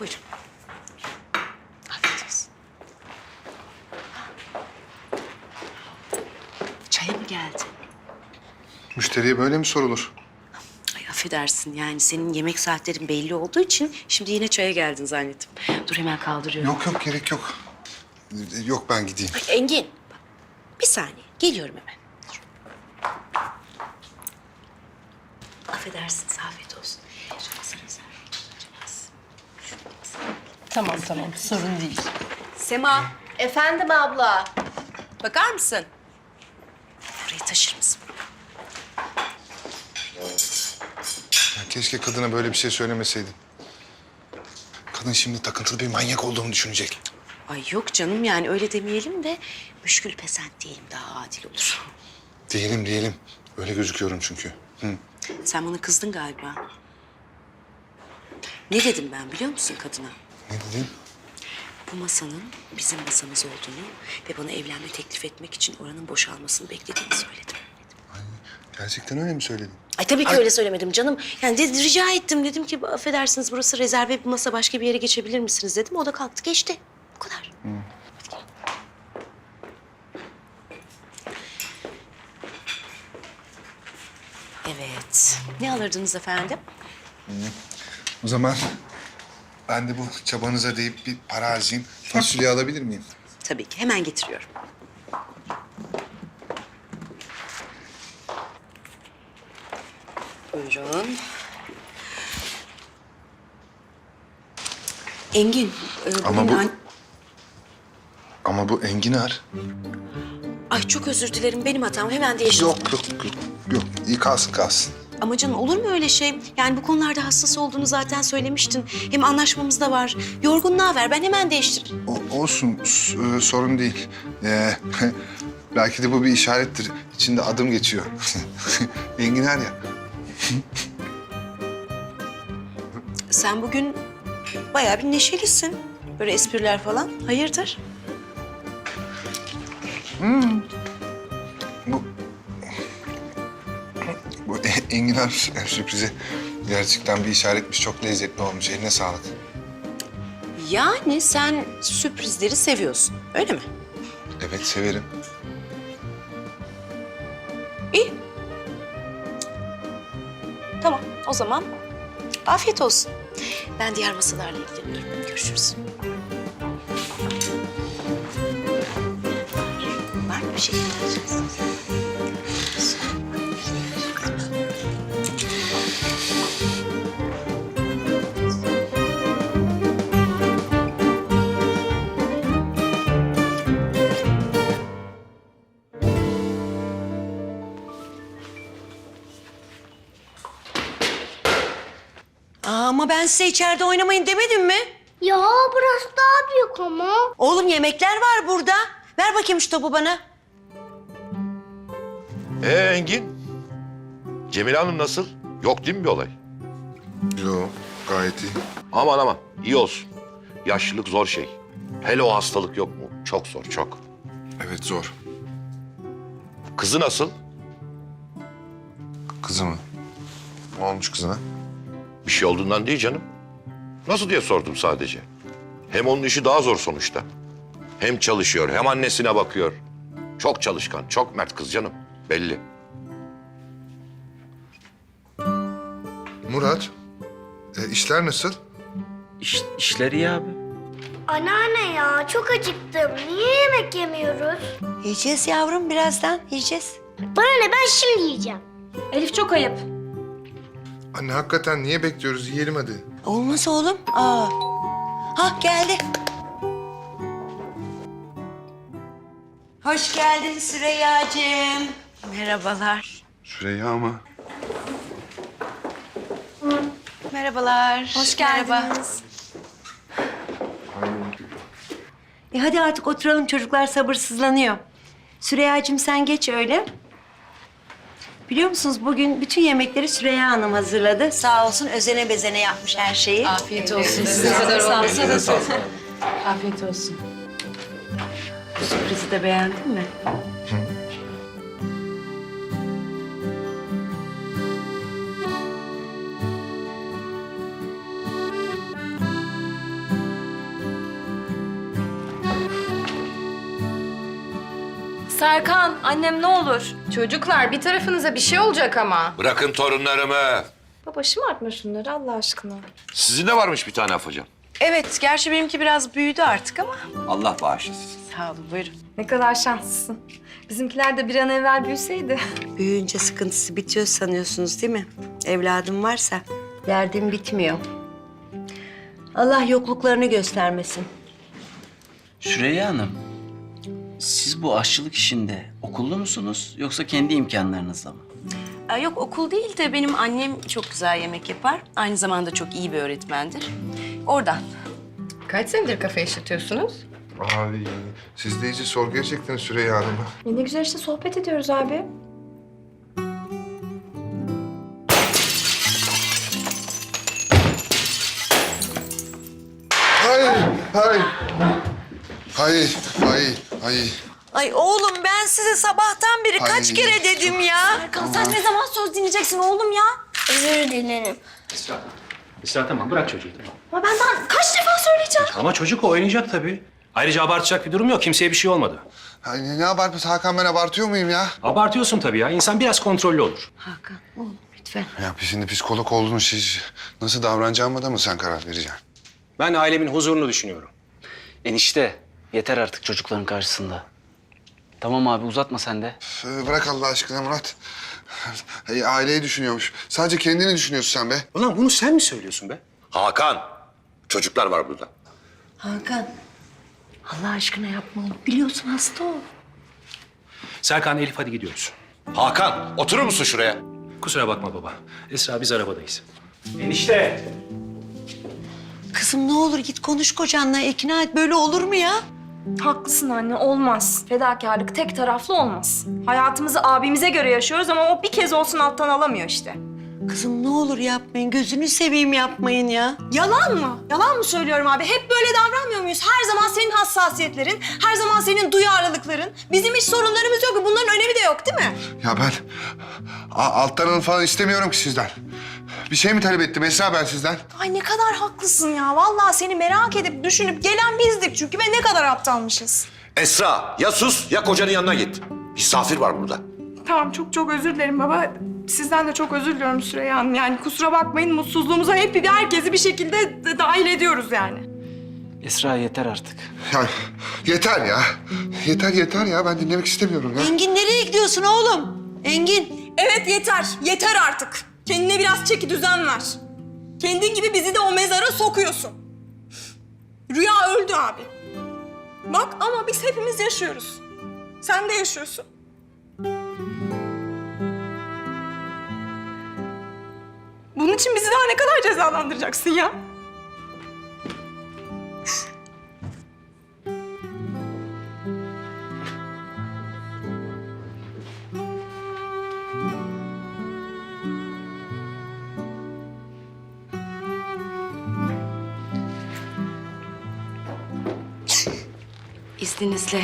Buyurun. Afiyet olsun. Çaya mı geldi? Müşteriye böyle mi sorulur? Ay affedersin yani senin yemek saatlerin belli olduğu için şimdi yine çaya geldin zannettim. Dur hemen kaldırıyorum. Yok yok gerek yok. Yok ben gideyim. Ay, Engin bak, bir saniye geliyorum hemen. Dur. Affedersiniz afiyet olsun. Tamam tamam sorun değil. Sema Efendim abla. bakar mısın? Burayı taşır mısın? Ya keşke kadına böyle bir şey söylemeseydin. Kadın şimdi takıntılı bir manyak olduğumu düşünecek. Ay yok canım yani öyle demeyelim de müşkül pesent diyelim daha adil olur. Diyelim diyelim. Öyle gözüküyorum çünkü. Hı. Sen bana kızdın galiba. Ne dedim ben biliyor musun kadına? Ne dedin? Bu masanın bizim masamız olduğunu ve bana evlenme teklif etmek için oranın boşalmasını beklediğini söyledim. Gerçekten öyle mi söyledin? Ay tabii ki öyle söylemedim canım. Yani de, rica ettim dedim ki affedersiniz burası rezerve bir masa başka bir yere geçebilir misiniz dedim. O da kalktı geçti. Bu kadar. Evet. Ne alırdınız efendim? O zaman ben de bu çabanıza deyip bir para harcayayım. Fasulye alabilir miyim? Tabii ki. Hemen getiriyorum. Buyurun. Engin, e, bugün Ama bu- an- Ama bu enginar. Ay çok özür dilerim. Benim hatam. Hemen değiştirdim. Yok yok yok. Yok iyi kalsın kalsın. Ama canım olur mu öyle şey? Yani bu konularda hassas olduğunu zaten söylemiştin. Hem anlaşmamız da var. Yorgunluğa ver. Ben hemen değiştiririm. O, olsun s- e, sorun değil. Ee, belki de bu bir işarettir. İçinde adım geçiyor. enginar ya. Sen bugün bayağı bir neşelisin. Böyle espriler falan. Hayırdır? Bu bu enginar sürprizi gerçekten bir işaretmiş. Çok lezzetli olmuş. Eline sağlık. Yani sen sürprizleri seviyorsun. Öyle mi? Evet severim. İyi. Tamam o zaman afiyet olsun. Ben diğer masalarla ilgileniyorum. Görüşürüz. Var mı bir şey Aa, ama ben size içeride oynamayın demedim mi? Ya burası daha büyük ama. Oğlum yemekler var burada. Ver bakayım şu topu bana. Ee Engin? Cemile Hanım nasıl? Yok değil mi bir olay? Yo gayet iyi. Aman aman iyi olsun. Yaşlılık zor şey. Hele o hastalık yok mu? Çok zor çok. Evet zor. Kızı nasıl? Kızı mı? Ne olmuş kızına? Bir şey olduğundan değil canım. Nasıl diye sordum sadece. Hem onun işi daha zor sonuçta. Hem çalışıyor hem annesine bakıyor. Çok çalışkan, çok mert kız canım. Belli. Murat, e, işler nasıl? İş, işler iyi abi. Anneanne ya çok acıktım. Niye yemek yemiyoruz? Yiyeceğiz yavrum birazdan yiyeceğiz. Bana ne ben şimdi yiyeceğim. Elif çok ayıp. Anne hakikaten niye bekliyoruz? Yiyelim hadi. Olmaz oğlum. Aa. Ha geldi. Hoş geldin Süreyya'cığım. Merhabalar. Süreyya ama. Merhabalar. Hoş geldiniz. E hadi artık oturalım çocuklar sabırsızlanıyor. Süreyya'cığım sen geç öyle. Biliyor musunuz bugün bütün yemekleri Süreyya Hanım hazırladı. Sağ olsun özene bezene yapmış her şeyi. Afiyet olsun. Size kadar olmasın. Afiyet olsun. Bu sürprizi de beğendin mi? Serkan, annem ne olur Çocuklar bir tarafınıza bir şey olacak ama. Bırakın torunlarımı. Baba şımartma şunları Allah aşkına. Sizin de varmış bir tane afacan. Evet, gerçi benimki biraz büyüdü artık ama. Allah bağışlasın. Sağ olun, buyurun. Ne kadar şanslısın. Bizimkiler de bir an evvel büyüseydi. Büyüyünce sıkıntısı bitiyor sanıyorsunuz değil mi? Evladım varsa derdim bitmiyor. Allah yokluklarını göstermesin. Süreyya Hanım, siz bu aşçılık işinde okullu musunuz yoksa kendi imkanlarınızla mı? Aa, yok okul değil de benim annem çok güzel yemek yapar. Aynı zamanda çok iyi bir öğretmendir. Oradan. Kaç senedir kafe işletiyorsunuz? Abi siz de iyice sorguya çektiniz Süreyya Hanım'ı. E ne güzel işte sohbet ediyoruz abi. Hayır, hayır. Hayır, hayır, hayır. Ay oğlum ben size sabahtan beri kaç Ay, kere dedim ya. Serkan sen ne zaman söz dinleyeceksin oğlum ya? Özür dilerim. Esra. Esra tamam bırak çocuğu tamam. Ama ben daha kaç defa söyleyeceğim? Ama çocuk o oynayacak tabii. Ayrıca abartacak bir durum yok. Kimseye bir şey olmadı. Ay, ne, ne abartması Hakan ben abartıyor muyum ya? Abartıyorsun tabii ya. İnsan biraz kontrollü olur. Hakan oğlum lütfen. Ya şimdi psikolog oldun siz. Nasıl davranacağıma da mı sen karar vereceksin? Ben ailemin huzurunu düşünüyorum. Enişte, yeter artık çocukların karşısında. Tamam abi uzatma sen de. Ee, Bırak Allah aşkına Murat. Hey, aileyi düşünüyormuş. Sadece kendini düşünüyorsun sen be. Ulan bunu sen mi söylüyorsun be? Hakan. Çocuklar var burada. Hakan Allah aşkına yapma oğlum. Biliyorsun hasta o. Serkan, Elif hadi gidiyoruz. Hakan oturur musun şuraya? Kusura bakma baba. Esra biz arabadayız. Enişte. Kızım ne olur git konuş kocanla ikna et. Böyle olur mu ya? Haklısın anne olmaz. Fedakarlık tek taraflı olmaz. Hayatımızı abimize göre yaşıyoruz ama o bir kez olsun alttan alamıyor işte. Kızım ne olur yapmayın. Gözünü seveyim yapmayın ya. Yalan mı? Yalan mı söylüyorum abi? Hep böyle davranmıyor muyuz? Her zaman senin hassasiyetlerin, her zaman senin duyarlılıkların. Bizim hiç sorunlarımız yok. Bunların önemi de yok değil mi? Ya ben a- alttan alın falan istemiyorum ki sizden. Bir şey mi talep ettim Esra ben sizden? Ay ne kadar haklısın ya. Vallahi seni merak edip düşünüp gelen bizdik çünkü ve ne kadar aptalmışız. Esra ya sus ya kocanın yanına git. Misafir var burada. Tamam çok çok özür dilerim baba. Sizden de çok özür diliyorum Süreyya Hanım. Yani kusura bakmayın mutsuzluğumuza hep herkesi bir şekilde de- dahil ediyoruz yani. Esra yeter artık. Ya yeter ya. Yeter yeter ya ben dinlemek istemiyorum ya. Engin nereye gidiyorsun oğlum? Engin. Evet yeter. Yeter artık. Kendine biraz çeki düzen ver. Kendin gibi bizi de o mezara sokuyorsun. Rüya öldü abi. Bak ama biz hepimiz yaşıyoruz. Sen de yaşıyorsun. Bunun için bizi daha ne kadar cezalandıracaksın ya? İzninizle